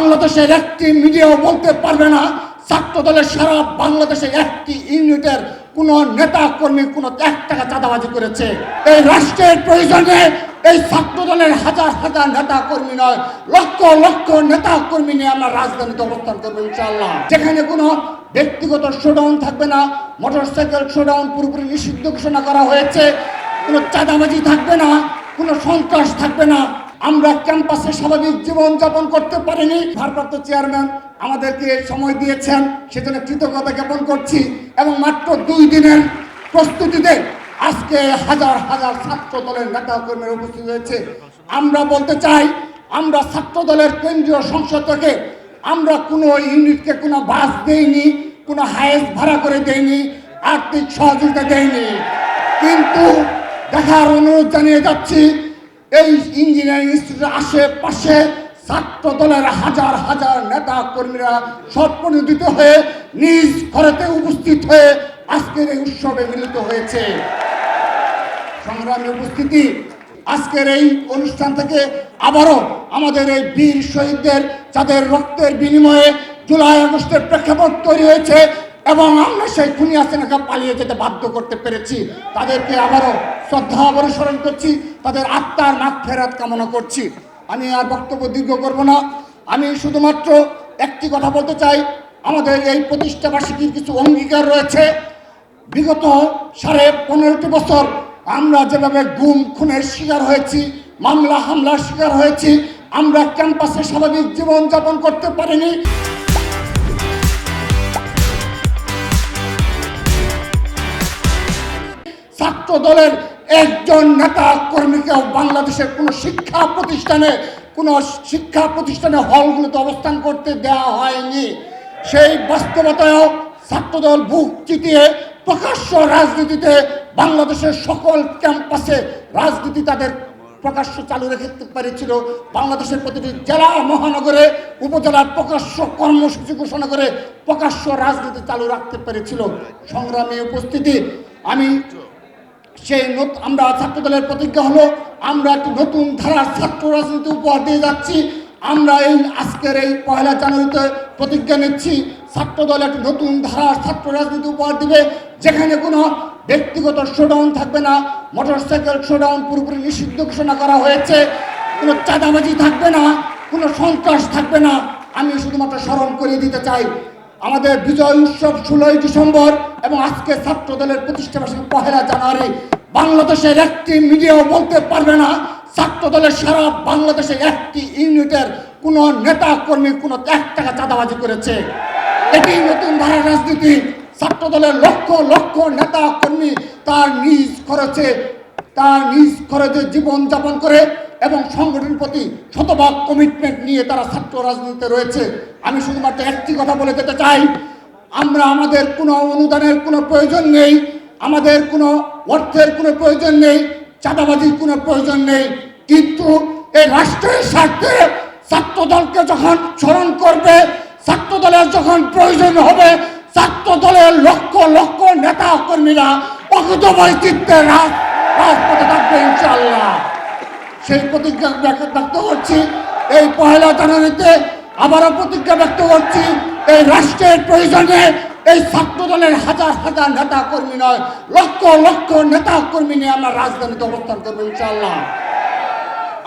বাংলাদেশের একটি মিডিয়াও বলতে পারবে না ছাত্র দলের সারা বাংলাদেশে একটি ইউনিটের কোন নেতা, কর্মী, কোন এক টাকা চাঁদাবাজি করেছে। এই রাষ্ট্রের প্রয়োজনে এই ছাত্র দলের হাজার হাজার নেতা, কর্মী নয়, লক্ষ লক্ষ নেতা, কর্মী নিয়ে আমরা রাজধানীতে অবস্থান করব ইনশাআল্লাহ। যেখানে কোনো ব্যক্তিগত শোডাউন থাকবে না মোটরসাইকেল শোডাউন পুরোপুরি নিষিদ্ধ ঘোষণা করা হয়েছে, কোনো চাঁদাবাজি থাকবে না, কোনো সন্ত্রাস থাকবে না আমরা ক্যাম্পাসে স্বাভাবিক জীবন যাপন করতে পারিনি। ভারপ্রাপ্ত চেয়ারম্যান আমাদেরকে সময় দিয়েছেন, সেজন্য কৃতজ্ঞতা জ্ঞাপন করছি এবং মাত্র দুই দিনের প্রস্তুতিতে আজকে হাজার হাজার ছাত্র দলের নেতা কর্মীরা উপস্থিত হয়েছে। আমরা বলতে চাই, আমরা ছাত্র দলের কেন্দ্রীয় সংসদ থেকে আমরা কোনো ইউনিটকে কোনো বাস দেইনি, কোনো হায়েস ভাড়া করে দেইনি, আর্থিক সহযোগিতা দেইনি। কিন্তু দেখার অনুরোধ জানিয়ে যাচ্ছি এই ইঞ্জিনিয়ারিং ইনস্টিটিউটের আশেপাশে ছাত্র দলের হাজার হাজার নেতা কর্মীরা সৎপরিণত হয়ে নিজ ঘরেতে উপস্থিত হয়ে আজকের এই উৎসবে মিলিত হয়েছে। সংগ্রামী উপস্থিতি, আজকের এই অনুষ্ঠান থেকে আবারও আমাদের এই বীর শহীদদের, যাদের রক্তের বিনিময়ে জুলাই আগস্টের প্রেক্ষাপট তৈরি হয়েছে এবং আমরা সেই খুনি হাসিনাকে পালিয়ে যেতে বাধ্য করতে পেরেছি। তাদেরকে আবারও শ্রদ্ধা অবসরণ করছি। তাদের আত্মার মাঠ ফেরাত কামনা করছি। আমি আর বক্তব্য দীর্ঘ করব না। আমি শুধুমাত্র একটি কথা বলতে চাই। আমাদের এই প্রতিষ্ঠাবার্ষিকীর কিছু অঙ্গীকার রয়েছে। বিগত সাড়ে পনেরোটি বছর আমরা যেভাবে গুম, খুনের শিকার হয়েছি, মামলা, হামলার শিকার হয়েছি, আমরা ক্যাম্পাসে স্বাভাবিক জীবন যাপন করতে পারিনি। ছাত্র দলের একজন নেতা কর্মীকেও বাংলাদেশের কোনো শিক্ষা প্রতিষ্ঠানে, কোনো শিক্ষা প্রতিষ্ঠানে হলগুলোতে অবস্থান করতে দেওয়া হয়নি। সেই বাস্তবতায়ও ছাত্রদল বুক চিতিয়ে প্রকাশ্য রাজনীতিতে বাংলাদেশের সকল ক্যাম্পাসে রাজনীতি তাদের প্রকাশ্য চালু রেখে পেরেছিল। বাংলাদেশের প্রতিটি জেলা, মহানগরে, উপজেলার প্রকাশ্য কর্মসূচি ঘোষণা করে প্রকাশ্য রাজনীতি চালু রাখতে পেরেছিল। সংগ্রামী উপস্থিতি, আমি সেই আমরা ছাত্রদলের প্রতিজ্ঞা হলো, আমরা একটি নতুন ধারার ছাত্র রাজনীতি উপহার দিয়ে যাচ্ছি। আমরা এই আজকের এই পয়লা জানুয়ারিতে প্রতিজ্ঞা নিচ্ছি, ছাত্রদল একটি নতুন ধারার ছাত্র রাজনীতি উপহার দিবে, যেখানে কোনো ব্যক্তিগত শোডাউন থাকবে না। মোটরসাইকেল শোডাউন পুরোপুরি নিষিদ্ধ ঘোষণা করা হয়েছে। কোনো চাঁদাবাজি থাকবে না, কোনো সন্ত্রাস থাকবে না। আমি শুধুমাত্র স্মরণ করিয়ে দিতে চাই আমাদের বিজয় উৎসব ষোলোই ডিসেম্বর এবং আজকে ছাত্র দলের প্রতিষ্ঠা বার্ষিকী পহেলা জানুয়ারি, বাংলাদেশের একটি মিডিয়াও বলতে পারবে না ছাত্র দলের সারা বাংলাদেশে একটি ইউনিটের কোনো নেতা কর্মী কোনো এক টাকা চাঁদাবাজি করেছে। এটি নতুন ধারার রাজনীতি ছাত্র দলের লক্ষ লক্ষ নেতা কর্মী তার নিজ খরচে, তার নিজ খরচে জীবন যাপন করে এবং সংগঠনের প্রতি শতভাগ কমিটমেন্ট নিয়ে তারা ছাত্র রাজনীতিতে রয়েছে। আমি শুধুমাত্র একটি কথা বলে যেতে চাই, আমরা আমাদের কোনো অনুদানের কোনো প্রয়োজন নেই, আমাদের কোনো অর্থের কোনো প্রয়োজন নেই, চাঁদাবাজির কোনো প্রয়োজন নেই, কিন্তু এই রাষ্ট্রের স্বার্থে ছাত্র দলকে যখন স্মরণ করবে ছাত্র দলের যখন প্রয়োজন হবে ছাত্র দলের লক্ষ লক্ষ নেতা কর্মীরা অকুত বৈচিত্র্যে রাজ, রাজপথে থাকবে ইনশাল্লাহ সেই প্রতিজ্ঞা ব্যক্ত করছি। এই পহেলা জানুয়ারিতে আবারও প্রতিজ্ঞা ব্যক্ত করছি। এই রাষ্ট্রের প্রয়োজনে এই ছাত্র দলের হাজার হাজার নেতা কর্মী নয়, লক্ষ লক্ষ নেতা কর্মী নিয়ে আমরা রাজধানীতে অবস্থান করব ইনশাল্লাহ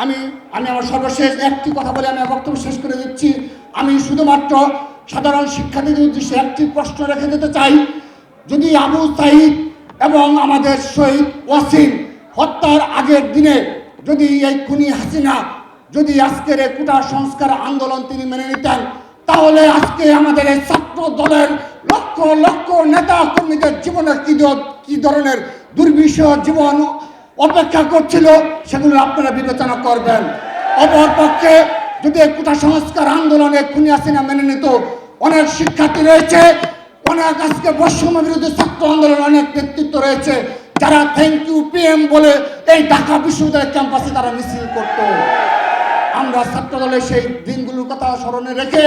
আমি আমি আমার সর্বশেষ একটি কথা বলে আমি বক্তব্য শেষ করে দিচ্ছি। আমি শুধুমাত্র সাধারণ শিক্ষার্থীদের উদ্দেশ্যে একটি প্রশ্ন রেখে দিতে চাই। যদি আবু সাইদ এবং আমাদের শহীদ ওয়াসিম হত্যার আগের দিনে যদি এই খুনি হাসিনা, যদি আজকের এই কুটা সংস্কার আন্দোলন তিনি মেনে নিতেন, তাহলে আজকে আমাদের এই ছাত্র দলের লক্ষ লক্ষ নেতা কর্মীদের জীবনের কি কি ধরনের দুর্বিষহ জীবন অপেক্ষা করছিল, সেগুলো আপনারা বিবেচনা করবেন। অপরপক্ষে যদি কুটা সংস্কার আন্দোলনে খুনি হাসিনা মেনে নিত, অনেক শিক্ষার্থী রয়েছে, অনেক আজকে বৈষম্য বিরোধী ছাত্র আন্দোলন অনেক নেতৃত্ব রয়েছে, যারা থ্যাংক ইউ পিএম ঢাকা বিশ্ববিদ্যালয়ের ক্যাম্পাসে তারা মিছিল করতো। আমরা ছাত্র দলের সেই দিনগুলোর কথা স্মরণে রেখে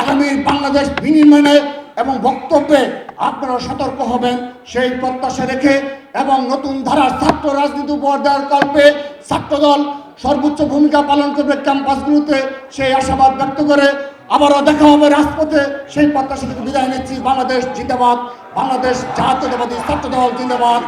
আগামীর বাংলাদেশ বিনিময়ে এবং বক্তব্যে আপনারা সতর্ক হবেন সেই প্রত্যাশা রেখে এবং নতুন ধারার ছাত্র রাজনীতি উপহার দেওয়ার কল্পে ছাত্রদল সর্বোচ্চ ভূমিকা পালন করবে ক্যাম্পাসগুলোতে সেই আশাবাদ ব্যক্ত করে আবারও দেখা হবে রাজপথে। সেই প্রত্যাশা থেকে বিদায় নিচ্ছি। বাংলাদেশ জিন্দাবাদ। বাংলাদেশ জাতীয়তাবাদী ছাত্র দল জিন্দাবাদ।